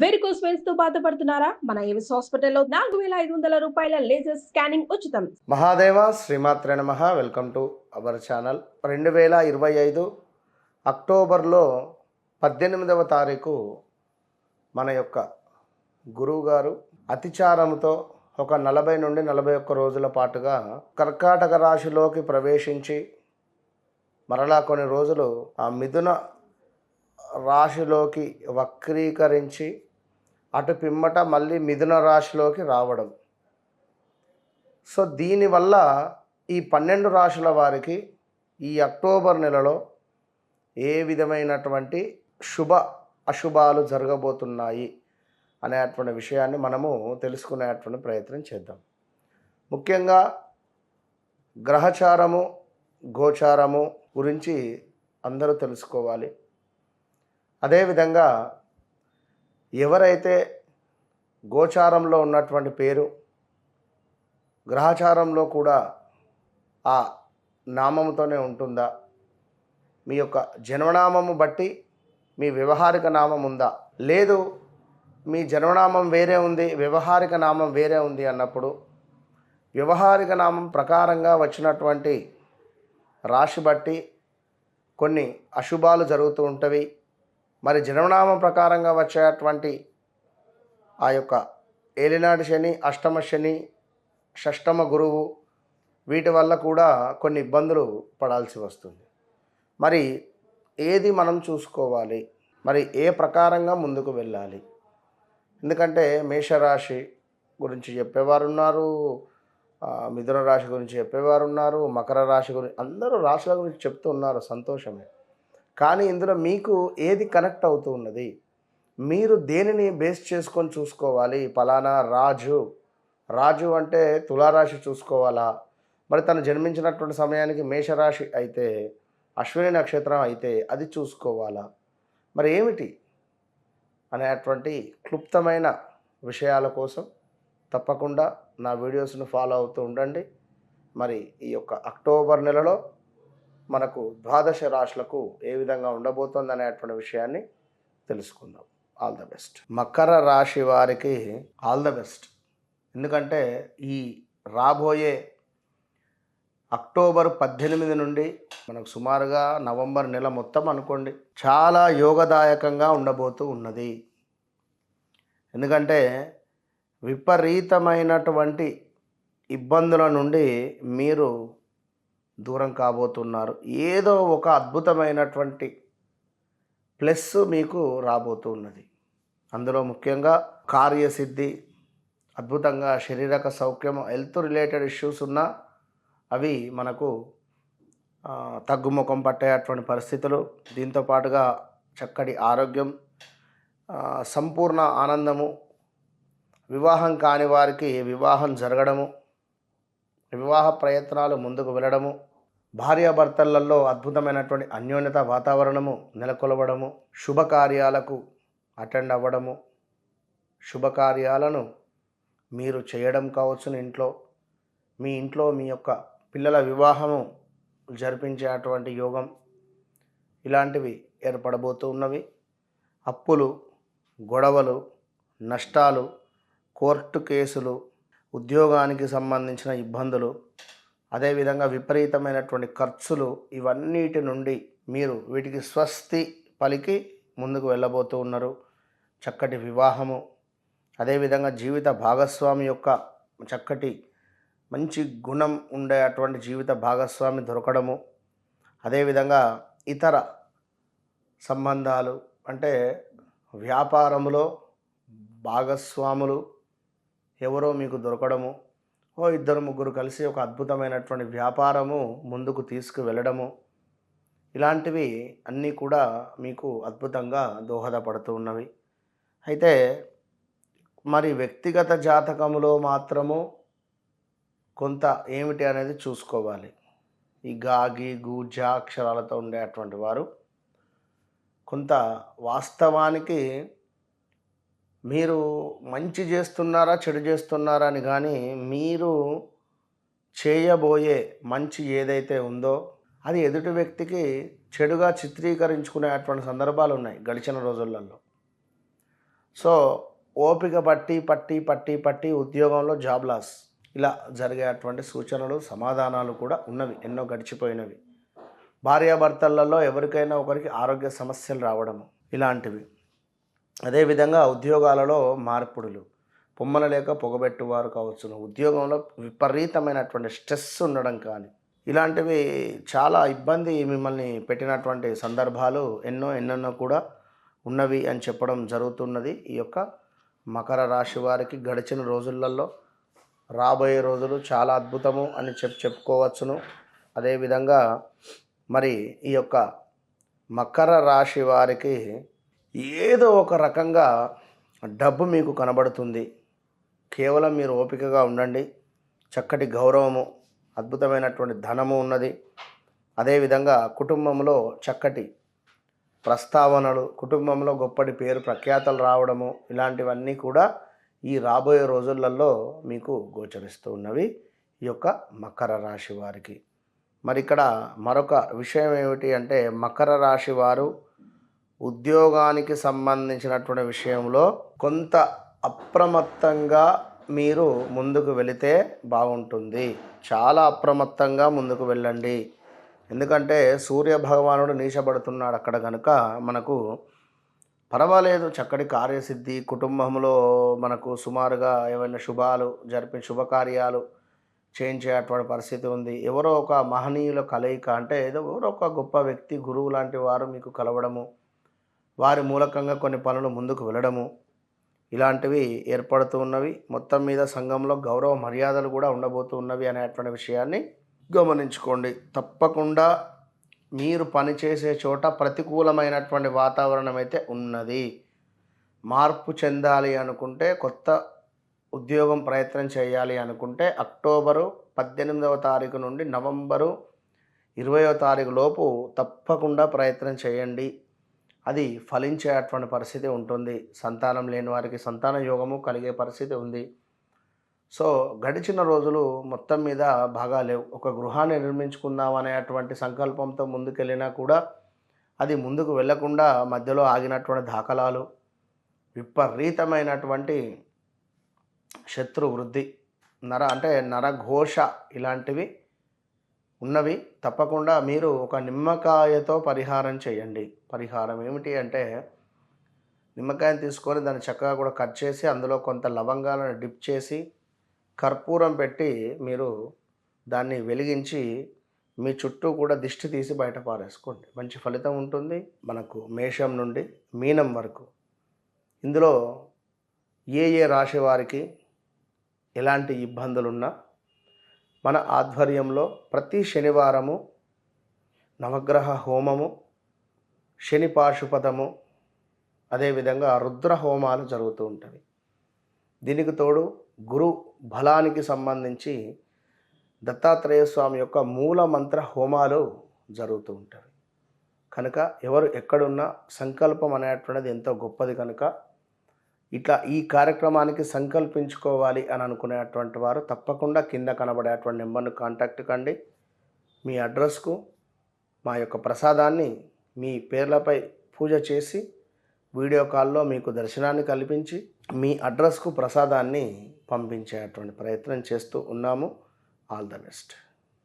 Varicose వెయిన్స్తో బాధపడుతున్నారా? మన Avis హాస్పిటల్లో నాలుగు వేల ఐదు వందల రూపాయల లేజర్ స్కానింగ్ ఉచితం. మహాదేవ శ్రీమాత్రే నమ. Welcome to our channel. రెండు వేల ఇరవై ఐదు అక్టోబర్లో పద్దెనిమిదవ తారీఖు మన యొక్క గురువుగారు అతిచారంతో ఒక నలభై నుండి నలభై ఒక్క రోజుల పాటుగా కర్కాటక రాశిలోకి ప్రవేశించి మరలా కొన్ని రోజులు ఆ మిథున రాశిలోకి వక్రీకరించి అటు పిమ్మట మళ్ళీ మిథున రాశిలోకి రావడం. సో దీనివల్ల ఈ పన్నెండు రాశుల వారికి ఈ అక్టోబర్ నెలలో ఏ విధమైనటువంటి శుభ అశుభాలు జరగబోతున్నాయి అనేటువంటి విషయాన్ని మనము తెలుసుకునేటువంటి ప్రయత్నం చేద్దాం. ముఖ్యంగా గ్రహచారము గోచారము గురించి అందరూ తెలుసుకోవాలి. అదేవిధంగా ఎవరైతే గోచారంలో ఉన్నటువంటి పేరు గ్రహచారంలో కూడా ఆ నామముతోనే ఉంటుందా? మీ యొక్క జన్మనామము బట్టి మీ వ్యవహారిక నామం ఉందా? లేదు మీ జన్మనామం వేరే ఉంది వ్యవహారిక నామం వేరే ఉంది అన్నప్పుడు వ్యవహారిక నామం ప్రకారంగా వచ్చినటువంటి రాశి బట్టి కొన్ని అశుభాలు జరుగుతూ ఉంటవి. మరి జన్మనామం ప్రకారంగా వచ్చేటువంటి ఆ యొక్క ఏలినాటి శని అష్టమ శని షష్టమ గురువు వీటి వల్ల కూడా కొన్ని ఇబ్బందులు పడాల్సి వస్తుంది. మరి ఏది మనం చూసుకోవాలి? మరి ఏ ప్రకారంగా ముందుకు వెళ్ళాలి? ఎందుకంటే మేషరాశి గురించి చెప్పేవారు ఉన్నారు మిథున రాశి గురించి చెప్పేవారు ఉన్నారు మకర రాశి గురించి అందరూ రాశుల గురించి చెప్తూ ఉన్నారు. సంతోషమే. కానీ ఇందులో మీకు ఏది కనెక్ట్ అవుతూ ఉన్నది? మీరు దేనిని బేస్ చేసుకొని చూసుకోవాలి? ఫలానా రాజు. రాజు అంటే తులారాశి చూసుకోవాలా? మరి తను జన్మించినటువంటి సమయానికి మేషరాశి అయితే అశ్విని నక్షత్రం అయితే అది చూసుకోవాలా? మరి ఏమిటి? అనేటువంటి క్లుప్తమైన విషయాల కోసం తప్పకుండా నా వీడియోస్ను ఫాలో అవుతూ ఉండండి. మరి ఈ యొక్క అక్టోబర్ నెలలో మనకు ద్వాదశ రాశులకు ఏ విధంగా ఉండబోతుంది అనేటువంటి విషయాన్ని తెలుసుకుందాం. ఆల్ ద బెస్ట్ మకర రాశి వారికి ఆల్ ద బెస్ట్ ఎందుకంటే ఈ రాబోయే అక్టోబర్ పద్దెనిమిది నుండి మనకు సుమారుగా నవంబర్ నెల మొత్తం అనుకోండి చాలా యోగదాయకంగా ఉండబోతూ ఉన్నది. ఎందుకంటే విపరీతమైనటువంటి ఇబ్బందుల నుండి మీరు దూరం కాబోతున్నారు. ఏదో ఒక అద్భుతమైనటువంటి ప్లస్ మీకు రాబోతున్నది. అందులో ముఖ్యంగా కార్యసిద్ధి అద్భుతంగా శారీరక సౌఖ్యం హెల్త్ రిలేటెడ్ ఇష్యూస్ ఉన్నా అవి మనకు తగ్గుముఖం పట్టేటువంటి పరిస్థితులు. దీంతో పాటుగా చక్కటి ఆరోగ్యం సంపూర్ణ ఆనందము వివాహం కాని వారికి వివాహం జరగడము వివాహ ప్రయత్నాలు ముందుకు వెళ్ళడము భార్యాభర్తలలో అద్భుతమైనటువంటి అన్యోన్యత వాతావరణము నెలకొలవడము శుభకార్యాలకు అటెండ్ అవ్వడము శుభకార్యాలను మీరు చేయడం కావచ్చును ఇంట్లో. మీ ఇంట్లో మీ యొక్క పిల్లల వివాహము జరిపించేటువంటి యోగం ఇలాంటివి ఏర్పడబోతూ ఉన్నవి. అప్పులు గొడవలు నష్టాలు కోర్టు కేసులు ఉద్యోగానికి సంబంధించిన ఇబ్బందులు అదేవిధంగా విపరీతమైనటువంటి ఖర్చులు ఇవన్నిటి నుండి మీరు వీటికి స్వస్తి పలికి ముందుకు వెళ్ళబోతూ ఉన్నారు. చక్కటి వివాహము అదేవిధంగా జీవిత భాగస్వామి యొక్క చక్కటి మంచి గుణం ఉండే అటువంటి జీవిత భాగస్వామి దొరకడము అదేవిధంగా ఇతర సంబంధాలు అంటే వ్యాపారములో భాగస్వాములు ఎవరో మీకు దొరకడము ఓ ఇద్దరు ముగ్గురు కలిసి ఒక అద్భుతమైనటువంటి వ్యాపారము ముందుకు తీసుకు వెళ్ళడము ఇలాంటివి అన్నీ కూడా మీకు అద్భుతంగా దోహదపడుతూ ఉన్నవి. అయితే మరి వ్యక్తిగత జాతకములో మాత్రము కొంత ఏమిటి అనేది చూసుకోవాలి. ఈ గాగి గూజ అక్షరాలతో అక్షరాలతో ఉండేటువంటి వారు కొంత వాస్తవానికి మీరు మంచి చేస్తున్నారా చెడు చేస్తున్నారా అని కానీ మీరు చేయబోయే మంచి ఏదైతే ఉందో అది ఎదుటి వ్యక్తికి చెడుగా చిత్రీకరించుకునేటువంటి సందర్భాలు ఉన్నాయి గడిచిన రోజులలో. సో ఓపిక పట్టి పట్టి పట్టి పట్టి ఉద్యోగంలో జాబ్ లాస్. ఇలా జరిగేటువంటి సూచనలు సమాధానాలు కూడా ఉన్నవి ఎన్నో గడిచిపోయినవి. భార్యాభర్తలలో ఎవరికైనా ఒకరికి ఆరోగ్య సమస్యలు రావడము ఇలాంటివి. అదేవిధంగా ఉద్యోగాలలో మార్పుడులు. పొమ్మల లేక పొగబెట్టువారు కావచ్చును ఉద్యోగంలో విపరీతమైనటువంటి స్ట్రెస్ ఉండడం కానీ ఇలాంటివి చాలా ఇబ్బంది మిమ్మల్ని పెట్టినటువంటి సందర్భాలు ఎన్నో ఎన్నెన్నో కూడా ఉన్నవి అని చెప్పడం జరుగుతున్నది. ఈ యొక్క మకర రాశి వారికి గడిచిన రోజులలో రాబోయే రోజులు చాలా అద్భుతము అని చెప్ చెప్పుకోవచ్చును. అదేవిధంగా మరి ఈ యొక్క మకర రాశి వారికి ఏదో ఒక రకంగా డబ్బు మీకు కనబడుతుంది. కేవలం మీరు ఓపికగా ఉండండి. చక్కటి గౌరవము అద్భుతమైనటువంటి ధనము ఉన్నది. అదేవిధంగా కుటుంబంలో చక్కటి ప్రస్తావనలు కుటుంబంలో గొప్పటి పేరు ప్రఖ్యాతలు రావడము ఇలాంటివన్నీ కూడా ఈ రాబోయే రోజులలో మీకు గోచరిస్తూ ఉన్నవి ఈ యొక్క మకర రాశి వారికి. మరి ఇక్కడ మరొక విషయం ఏమిటి అంటే మకర రాశి వారు ఉద్యోగానికి సంబంధించినటువంటి విషయంలో కొంత అప్రమత్తంగా మీరు ముందుకు వెళితే బాగుంటుంది. చాలా అప్రమత్తంగా ముందుకు వెళ్ళండి. ఎందుకంటే సూర్య భగవానుడు నీచబడుతున్నాడు అక్కడ కనుక మనకు పర్వాలేదు. చక్కటి కార్యసిద్ధి కుటుంబంలో మనకు సుమారుగా ఏవైనా శుభాలు జరిపి శుభకార్యాలు చేయించేటువంటి పరిస్థితి ఉంది. ఎవరో ఒక మహనీయుల కలయిక అంటే ఏదో ఎవరో ఒక గొప్ప వ్యక్తి గురువు లాంటి వారు మీకు కలవడము వారి మూలకంగా కొన్ని పనులు ముందుకు వెళ్ళడము. ఇలాంటివి ఏర్పడుతూ ఉన్నవి. మొత్తం మీద సంఘంలో గౌరవ మర్యాదలు కూడా ఉండబోతూ ఉన్నవి అనేటువంటి విషయాన్ని గమనించుకోండి. తప్పకుండా మీరు పనిచేసే చోట ప్రతికూలమైనటువంటి వాతావరణం అయితే ఉన్నది. మార్పు చెందాలి అనుకుంటే కొత్త ఉద్యోగం ప్రయత్నం చేయాలి అనుకుంటే అక్టోబరు పద్దెనిమిదవ తారీఖు నుండి నవంబరు ఇరవయో తారీఖు లోపు తప్పకుండా ప్రయత్నం చేయండి. అది ఫలించేటువంటి పరిస్థితి ఉంటుంది. సంతానం లేని వారికి సంతాన యోగము కలిగే పరిస్థితి ఉంది. సో గడిచిన రోజులు మొత్తం మీద బాగా లేవు. ఒక గృహాన్ని నిర్మించుకుందాం అనేటువంటి సంకల్పంతో ముందుకెళ్ళినా కూడా అది ముందుకు వెళ్ళకుండా మధ్యలో ఆగినటువంటి దాఖలాలు విపరీతమైనటువంటి శత్రు వృద్ధి నర అంటే నరఘోష ఇలాంటివి ఉన్నవి తప్పకుండా మీరు ఒక నిమ్మకాయతో పరిహారం చేయండి. పరిహారం ఏమిటి అంటే నిమ్మకాయని తీసుకొని దాన్ని చక్కగా కూడా కట్ చేసి అందులో కొంత లవంగాలను డిప్ చేసి కర్పూరం పెట్టి మీరు దాన్ని వెలిగించి మీ చుట్టూ కూడా దిష్టి తీసి బయట పారేసుకోండి. మంచి ఫలితం ఉంటుంది మనకు మేషం నుండి మీనం వరకు. ఇందులో ఏ ఏ రాశి వారికి ఎలాంటి ఇబ్బందులున్నా మన ఆధ్వర్యంలో ప్రతి శనివారము నవగ్రహ హోమము శని పాశుపదము అదేవిధంగా రుద్ర హోమాలు జరుగుతూ ఉంటాయి దీనికి తోడు గురు బలానికి సంబంధించి దత్తాత్రేయ స్వామి యొక్క మూల మంత్ర హోమాలు జరుగుతూ ఉంటాయి కనుక ఎవరు ఎక్కడున్నా సంకల్పం అనేటువంటిది ఎంతో గొప్పది కనుక ఇట్లా ఈ కార్యక్రమానికి సంకల్పించుకోవాలి అని అనుకునేటువంటి వారు తప్పకుండా కింద కనబడేటువంటి నెంబర్ను కాంటాక్ట్ కండి. మీ అడ్రస్కు మా యొక్క ప్రసాదాన్ని మీ పేర్లపై పూజ చేసి వీడియో కాల్లో మీకు దర్శనాన్ని కల్పించి మీ అడ్రస్కు ప్రసాదాన్ని పంపించేటువంటి ప్రయత్నం చేస్తూ ఉన్నాము. All the best.